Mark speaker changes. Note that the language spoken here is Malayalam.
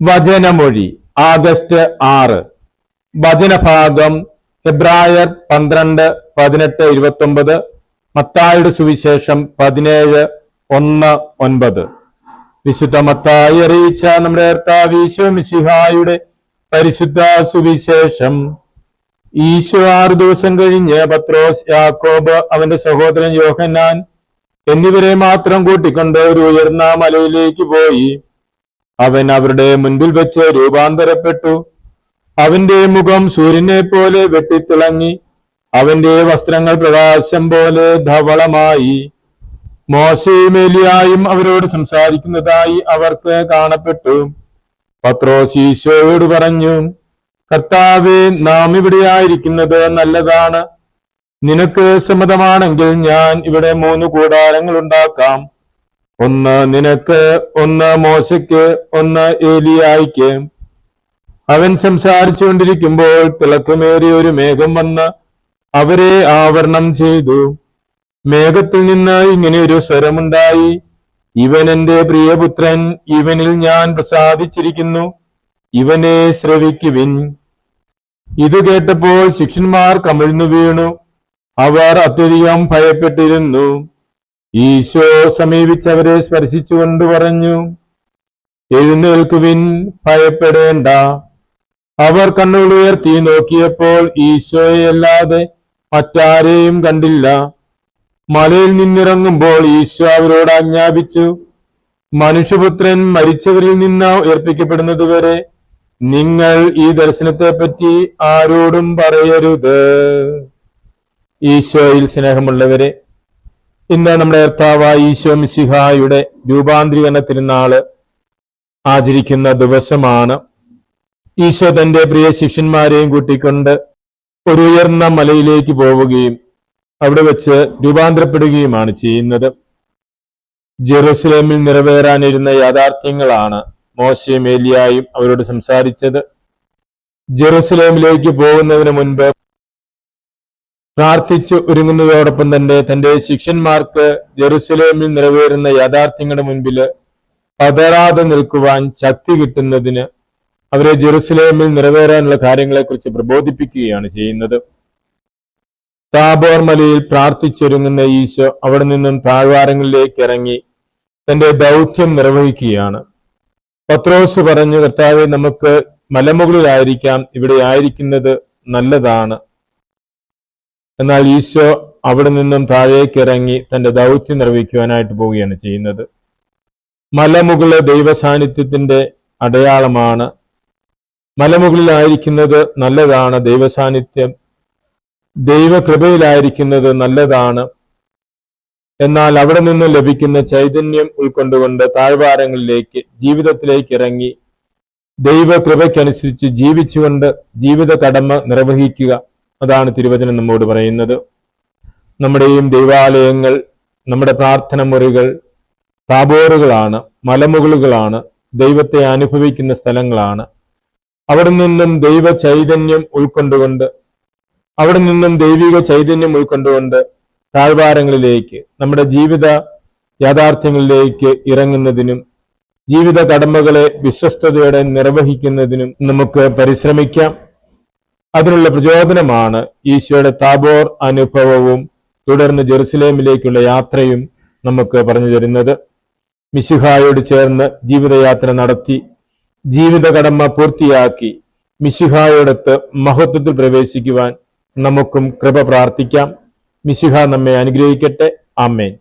Speaker 1: വചനമൊഴി ആഗസ്റ്റ് ആറ്. വചനഭാഗം ഫെബ്രായർ പന്ത്രണ്ട് പതിനെട്ട് ഇരുപത്തി ഒമ്പത് മത്തായുടെ സുവിശേഷം പതിനേഴ് ഒന്ന് ഒൻപത്. വിശുദ്ധ മത്തായി അറിയിച്ച നമ്മുടെ കർത്താവ് മിശിഹായുടെ പരിശുദ്ധ സുവിശേഷം. ഈശോ ആറു ദിവസം കഴിഞ്ഞ് പത്രോസ് യാക്കോബ് അവന്റെ സഹോദരൻ യോഹന്നാൻ എന്നിവരെ മാത്രം കൂട്ടിക്കൊണ്ട് ഒരു ഉയർന്ന മലയിലേക്ക് പോയി. അവൻ അവരുടെ മുൻപിൽ വെച്ച് രൂപാന്തരപ്പെട്ടു. അവന്റെ മുഖം സൂര്യനെ പോലെ വെട്ടിത്തിളങ്ങി. അവന്റെ വസ്ത്രങ്ങൾ പ്രകാശം പോലെ ധവളമായി. മോശയും എലിയായും അവരോട് സംസാരിക്കുന്നതായി അവർക്ക് കാണപ്പെട്ടു. പത്രോസ് പറഞ്ഞു കർത്താവെ നാം ഇവിടെയായിരിക്കുന്നത് നല്ലതാണ്. നിനക്ക് സമ്മതമാണെങ്കിൽ ഞാൻ ഇവിടെ മൂന്ന് കൂടാരങ്ങൾ ഉണ്ടാക്കാം. ഒന്ന് നിനക്ക് ഒന്ന് മോശയ്ക്ക് ഒന്ന് ഏലിയായിക്ക്. അവൻ സംസാരിച്ചുകൊണ്ടിരിക്കുമ്പോൾ തിളക്കമേറിയ ഒരു മേഘം വന്ന് അവരെ ആവരണം ചെയ്തു. മേഘത്തിൽ നിന്ന് ഇങ്ങനെ ഒരു സ്വരമുണ്ടായി. ഇവൻ എന്റെ പ്രിയപുത്രൻ ഇവനിൽ ഞാൻ പ്രസാദിച്ചിരിക്കുന്നു. ഇവനെ ശ്രവിക്കുവിൻ. ഇത് കേട്ടപ്പോൾ ശിഷ്യന്മാർ കമിഴ്ന്നു വീണു. അവർ അത്യധികം ഭയപ്പെട്ടിരുന്നു. ഈശോ സമീപിച്ചവരെ സ്പർശിച്ചുകൊണ്ട് പറഞ്ഞു എഴുന്നേൽക്കുവിൻ ഭയപ്പെടേണ്ട. അവർ കണ്ണുകൾ ഉയർത്തി നോക്കിയപ്പോൾ ഈശോയല്ലാതെ മറ്റാരെയും കണ്ടില്ല. മലയിൽ നിന്നിറങ്ങുമ്പോൾ ഈശോ അവരോട് ആജ്ഞാപിച്ചു മനുഷ്യപുത്രൻ മരിച്ചവരിൽ നിന്ന് ഉയർപ്പിക്കപ്പെടുന്നതുവരെ നിങ്ങൾ ഈ ദർശനത്തെപ്പറ്റി ആരോടും പറയരുത്. ഈശോയിൽ സ്നേഹമുള്ളവരെ ഇന്ന് നമ്മുടെ കർത്താവായ ഈശോ മിശിഹായുടെ രൂപാന്തരീകരണ തിരുനാൾ ആചരിക്കുന്ന ദിവസമാണ്. ഈശോ തന്റെ പ്രിയ ശിഷ്യന്മാരെയും കൂട്ടിക്കൊണ്ട് ഒരു ഉയർന്ന മലയിലേക്ക് പോവുകയും അവിടെ വെച്ച് രൂപാന്തരപ്പെടുകയുമാണ് ചെയ്യുന്നത്. ജെറുസലേമിൽ നിറവേറാനിരുന്ന യാഥാർത്ഥ്യങ്ങളാണ് മോശയും ഏലിയായും അവരോട് സംസാരിച്ചത്. ജെറുസലേമിലേക്ക് പോകുന്നതിന് മുൻപ് പ്രാർത്ഥിച്ചു ഒരുങ്ങുന്നതോടൊപ്പം തന്നെ തന്റെ ശിഷ്യന്മാർക്ക് ജെറുസലേമിൽ നിറവേറുന്ന യാഥാർത്ഥ്യങ്ങളുടെ മുൻപിൽ പതരാതെ നിൽക്കുവാൻ ശക്തി കിട്ടുന്നതിന് അവരെ ജെറുസലേമിൽ നിറവേറാനുള്ള കാര്യങ്ങളെക്കുറിച്ച് പ്രബോധിപ്പിക്കുകയാണ് ചെയ്യുന്നത്. താബോർ മലയിൽ പ്രാർത്ഥിച്ചൊരുങ്ങുന്ന ഈശോ അവിടെ നിന്നും താഴ്വാരങ്ങളിലേക്ക് ഇറങ്ങി തന്റെ ദൗത്യം നിർവഹിക്കുകയാണ്. പത്രോസ് പറഞ്ഞു കർത്താവെ നമുക്ക് മലമുകളിലായിരിക്കാം. ഇവിടെ ആയിരിക്കുന്നത് നല്ലതാണ്. എന്നാൽ ഈശോ അവിടെ നിന്നും താഴേക്ക് ഇറങ്ങി തന്റെ ദൗത്യം നിർവഹിക്കുവാനായിട്ട് പോവുകയാണ് ചെയ്യുന്നത്. മലമുകളിലെ ദൈവ സാന്നിധ്യത്തിന്റെ അടയാളമാണ്. മലമുകളിലായിരിക്കുന്നത് നല്ലതാണ് ദൈവസാന്നിധ്യം ദൈവകൃപയിലായിരിക്കുന്നത് നല്ലതാണ്. എന്നാൽ അവിടെ നിന്ന് ലഭിക്കുന്ന ചൈതന്യം ഉൾക്കൊണ്ടുകൊണ്ട് താഴ്വാരങ്ങളിലേക്ക് ജീവിതത്തിലേക്ക് ഇറങ്ങി ദൈവകൃപയ്ക്കനുസരിച്ച് ജീവിച്ചുകൊണ്ട് ജീവിത കടമ നിർവഹിക്കുക. അതാണ് തിരുവചനം നമ്മോട് പറയുന്നത്. നമ്മുടെയും ദൈവാലയങ്ങൾ നമ്മുടെ പ്രാർത്ഥന മുറികൾ താബോറുകളാണ് മലമുകളുകളാണ് ദൈവത്തെ അനുഭവിക്കുന്ന സ്ഥലങ്ങളാണ്. അവിടെ നിന്നും ദൈവ ചൈതന്യം ഉൾക്കൊണ്ടുകൊണ്ട് അവിടെ നിന്നും ദൈവിക ചൈതന്യം ഉൾക്കൊണ്ടുകൊണ്ട് താഴ്വാരങ്ങളിലേക്ക് നമ്മുടെ ജീവിത യാഥാർത്ഥ്യങ്ങളിലേക്ക് ഇറങ്ങുന്നതിനും ജീവിത കടമ്പകളെ വിശ്വസ്തയോടെ നിർവഹിക്കുന്നതിനും നമുക്ക് പരിശ്രമിക്കാം. അതിനുള്ള പ്രചോദനമാണ് ഈശോയുടെ താബോർ അനുഭവവും തുടർന്ന് ജെറുസലേമിലേക്കുള്ള യാത്രയും നമുക്ക് പറഞ്ഞു തരുന്നത്. മിശിഹായോട് ചേർന്ന് ജീവിതയാത്ര നടത്തി ജീവിത കടമ പൂർത്തിയാക്കി മിശിഹായോടൊത്ത് മഹത്വത്തിൽ പ്രവേശിക്കുവാൻ നമുക്കും കൃപ പ്രാർത്ഥിക്കാം. മിശിഹ നമ്മെ അനുഗ്രഹിക്കട്ടെ. ആമേൻ.